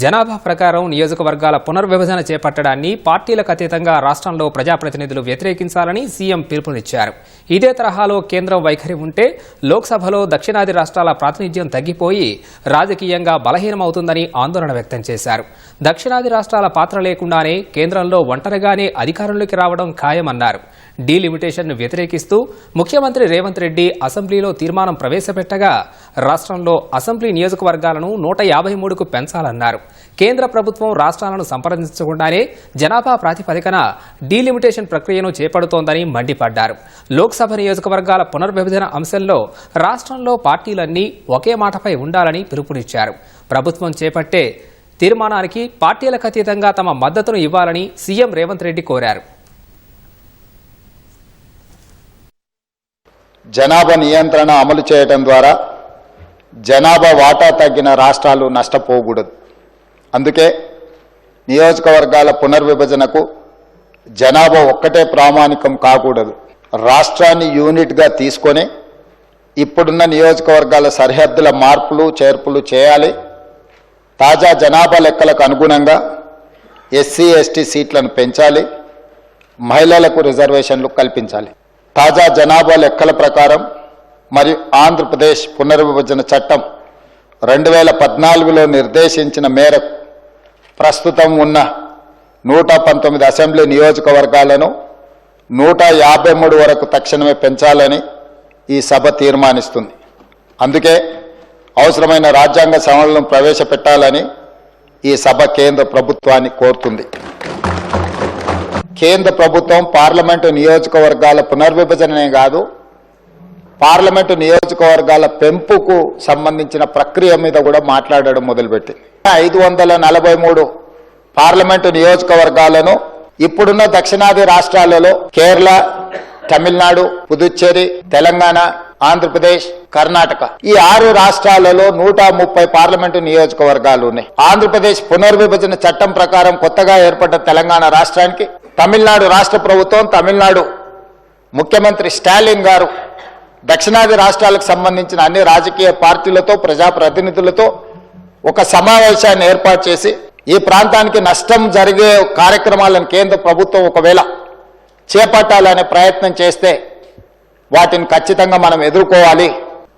జనాభా ప్రకారం నియోజకవర్గాల పునర్విభజన చేపట్టడాన్ని పార్టీలకు అతీతంగా రాష్ట్రంలో ప్రజాప్రతినిధులు వ్యతిరేకించాలని సీఎం పిలుపునిచ్చారు. ఇదే తరహాలో కేంద్రం వైఖరి ఉంటే లోక్సభలో దక్షిణాది రాష్ట్రాల ప్రాతినిధ్యం తగ్గిపోయి రాజకీయంగా బలహీనమవుతుందని ఆందోళన వ్యక్తం చేశారు. దక్షిణాది రాష్ట్రాల పాత్ర లేకుండానే కేంద్రంలో ఒంటరిగానే అధికారంలోకి రావడం ఖాయమన్నారు. డీలిమిటేషన్ను వ్యతిరేకిస్తూ ముఖ్యమంత్రి రేవంత్ రెడ్డి అసెంబ్లీలో తీర్మానం ప్రవేశపెట్టగా రాష్ట్రంలో అసెంబ్లీ నియోజకవర్గాలను నూట యాభై మూడుకు పెంచాలన్నారు. కేంద్ర ప్రభుత్వం రాష్ట్రాలను సంప్రదించకుండానే జనాభా ప్రాతిపదికన డీలిమిటేషన్ ప్రక్రియను చేపడుతోందని మండిపడ్డారు. లోక్సభ నియోజకవర్గాల పునర్విభజన అంశంలో రాష్ట్రంలో పార్టీలన్నీ ఒకే మాటపై ఉండాలని పిలుపునిచ్చారు. ప్రభుత్వం చేపట్టే తీర్మానానికి పార్టీలకు అతీతంగా తమ మద్దతును ఇవ్వాలని సీఎం రేవంత్ రెడ్డి కోరారు. జనాభా నియంత్రణ అమలు చేయడం ద్వారా జనాభా వాటా తగ్గిన రాష్ట్రాలు నష్టపోకూడదు. అందుకే నియోజకవర్గాల పునర్విభజనకు జనాభా ఒక్కటే ప్రామాణికం కాకూడదు. రాష్ట్రాన్ని యూనిట్గా తీసుకొని ఇప్పుడున్న నియోజకవర్గాల సరిహద్దుల మార్పులు చేర్పులు చేయాలి. తాజా జనాభా లెక్కలకు అనుగుణంగా ఎస్సీ ఎస్టీ సీట్లను పెంచాలి. మహిళలకు రిజర్వేషన్లు కల్పించాలి. తాజా జనాభా లెక్కల ప్రకారం మరియు ఆంధ్రప్రదేశ్ పునర్విభజన చట్టం రెండు వేల పద్నాలుగులో నిర్దేశించిన మేరకు ప్రస్తుతం ఉన్న నూట పంతొమ్మిది అసెంబ్లీ నియోజకవర్గాలను నూట యాభై మూడు వరకు తక్షణమే పెంచాలని ఈ సభ తీర్మానిస్తుంది. అందుకే అవసరమైన రాజ్యాంగ సవరణలను ప్రవేశపెట్టాలని ఈ సభ కేంద్ర ప్రభుత్వాన్ని కోరుతుంది. కేంద్ర ప్రభుత్వం పార్లమెంటు నియోజకవర్గాల పునర్విభజననే కాదు పార్లమెంటు నియోజకవర్గాల పెంపుకు సంబంధించిన ప్రక్రియ మీద కూడా మాట్లాడడం మొదలుపెట్టింది. ఐదు వందల నలభై మూడు పార్లమెంటు నియోజకవర్గాలను ఇప్పుడున్న దక్షిణాది రాష్ట్రాలలో కేరళ తమిళనాడు పుదుచ్చేరి తెలంగాణ ఆంధ్రప్రదేశ్ కర్ణాటక ఈ ఆరు రాష్ట్రాలలో నూట ముప్పై పార్లమెంటు నియోజకవర్గాలు ఉన్నాయి. ఆంధ్రప్రదేశ్ పునర్విభజన చట్టం ప్రకారం కొత్తగా ఏర్పడ్డ తెలంగాణ రాష్ట్రానికి తమిళనాడు రాష్ట్ర ప్రభుత్వం తమిళనాడు ముఖ్యమంత్రి స్టాలిన్ గారు దక్షిణాది రాష్ట్రాలకు సంబంధించిన అన్ని రాజకీయ పార్టీలతో ప్రజాప్రతినిధులతో ఒక సమావేశాన్ని ఏర్పాటు చేసి ఈ ప్రాంతానికి నష్టం జరిగే కార్యక్రమాలను కేంద్ర ప్రభుత్వం ఒకవేళ చేపట్టాలనే ప్రయత్నం చేస్తే వాటిని ఖచ్చితంగా మనం ఎదుర్కోవాలి.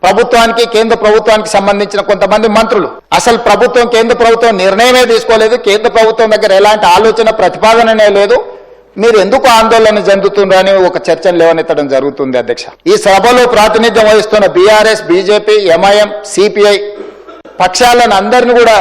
ప్రభుత్వానికి కేంద్ర ప్రభుత్వానికి సంబంధించిన కొంతమంది మంత్రులు. అసలు ప్రభుత్వం కేంద్ర ప్రభుత్వం నిర్ణయమే తీసుకోలేదు. కేంద్ర ప్రభుత్వం దగ్గర ఎలాంటి ఆలోచన ప్రతిపాదననే లేదు. మీరు ఎందుకు ఆందోళన చెందుతుండ్రు ఒక చర్చను లేవనెత్తడం జరుగుతుంది అధ్యక్ష. ఈ సభలో ప్రాతినిధ్యం వహిస్తున్న బీఆర్ఎస్ బీజేపీ ఎంఐఎం సిపిఐ పక్షాలను అందరిని కూడా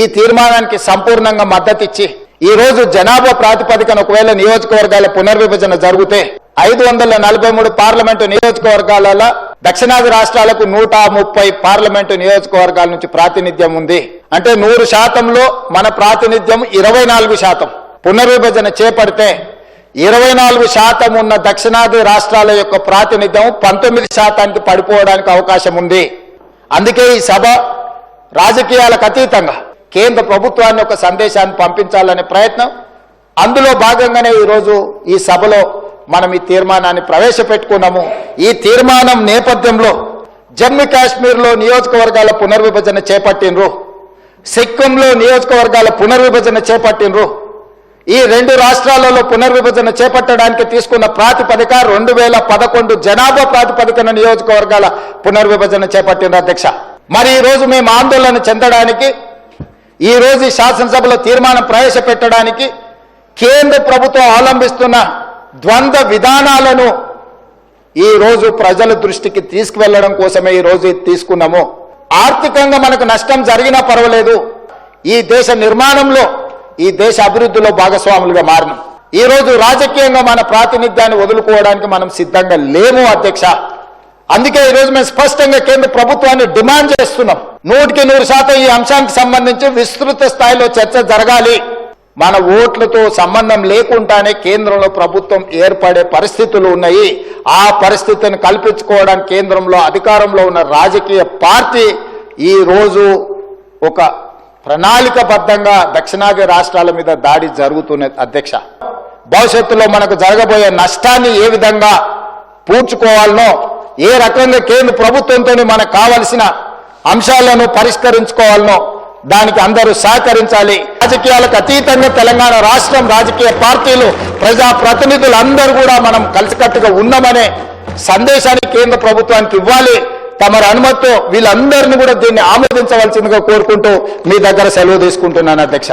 ఈ తీర్మానానికి సంపూర్ణంగా మద్దతిచ్చి ఈ రోజు జనాభా ప్రాతిపదికన ఒకవేళ నియోజకవర్గాల పునర్విభజన జరిగితే ఐదు వందల నలభై మూడు పార్లమెంటు నియోజకవర్గాలలో దక్షిణాది రాష్ట్రాలకు నూట ముప్పై పార్లమెంటు నియోజకవర్గాల నుంచి ప్రాతినిధ్యం ఉంది. అంటే నూరు శాతంలో మన ప్రాతినిధ్యం ఇరవై నాలుగు శాతం. పునర్విభజన చేపడితే ఇరవై నాలుగు శాతం ఉన్న దక్షిణాది రాష్ట్రాల యొక్క ప్రాతినిధ్యం పంతొమ్మిది శాతానికి పడిపోవడానికి అవకాశం ఉంది. అందుకే ఈ సభ రాజకీయాలకు అతీతంగా కేంద్ర ప్రభుత్వాన్ని ఒక సందేశాన్ని పంపించాలనే ప్రయత్నం. అందులో భాగంగానే ఈరోజు ఈ సభలో మనం ఈ తీర్మానాన్ని ప్రవేశపెట్టుకున్నాము. ఈ తీర్మానం నేపథ్యంలో జమ్మూ కాశ్మీర్లో నియోజకవర్గాల పునర్విభజన చేపట్టినరు సిక్కింలో నియోజకవర్గాల పునర్విభజన చేపట్టినరు ఈ రెండు రాష్ట్రాలలో పునర్విభజన చేపట్టడానికి తీసుకున్న ప్రాతిపదిక రెండు వేల పదకొండు జనాభా ప్రాతిపదికన నియోజకవర్గాల పునర్విభజన చేపట్టిన అధ్యక్ష. మరి ఈరోజు మేము ఆందోళన చెందడానికి ఈ రోజు శాసనసభలో తీర్మానం ప్రవేశపెట్టడానికి కేంద్ర ప్రభుత్వం అవలంబిస్తున్న ద్వంద్వ విధానాలను ఈ రోజు ప్రజల దృష్టికి తీసుకువెళ్ళడం కోసమే ఈ తీసుకున్నాము. ఆర్థికంగా మనకు నష్టం జరిగినా పర్వాలేదు. ఈ దేశ నిర్మాణంలో ఈ దేశ అభివృద్ధిలో భాగస్వాములుగా మారినాం. ఈరోజు రాజకీయంగా మన ప్రాతినిధ్యాన్ని వదులుకోవడానికి మనం సిద్ధంగా లేము అధ్యక్ష. అందుకే ఈరోజు మేము స్పష్టంగా కేంద్ర ప్రభుత్వాన్ని డిమాండ్ చేస్తున్నాం. నూటికి నూరు శాతం ఈ అంశానికి సంబంధించి విస్తృత స్థాయిలో చర్చ జరగాలి. మన ఓట్లతో సంబంధం లేకుండానే కేంద్రంలో ప్రభుత్వం ఏర్పడే పరిస్థితులు ఉన్నాయి. ఆ పరిస్థితిని కల్పించుకోవడానికి కేంద్రంలో అధికారంలో ఉన్న రాజకీయ పార్టీ ఈ రోజు ఒక ప్రణాళికబద్ధంగా దక్షిణాది రాష్ట్రాల మీద దాడి జరుగుతున్న అధ్యక్ష. భవిష్యత్తులో మనకు జరగబోయే నష్టాన్ని ఏ విధంగా పూడ్చుకోవాలనో ఏ రకంగా కేంద్ర ప్రభుత్వంతో మనకు కావలసిన అంశాలను పరిష్కరించుకోవాలనో దానికి అందరూ సహకరించాలి. రాజకీయాలకు అతీతంగా తెలంగాణ రాష్ట్రం రాజకీయ పార్టీలు ప్రజా ప్రతినిధులు అందరూ కూడా మనం కలిసికట్టుగా ఉన్నామనే సందేశాన్ని కేంద్ర ప్రభుత్వానికి ఇవ్వాలి. తమరి అనుమతితో వీళ్ళందరినీ కూడా దీన్ని ఆమోదించవలసిందిగా కోరుకుంటూ మీ దగ్గర సెలవు తీసుకుంటున్నాను అధ్యక్ష.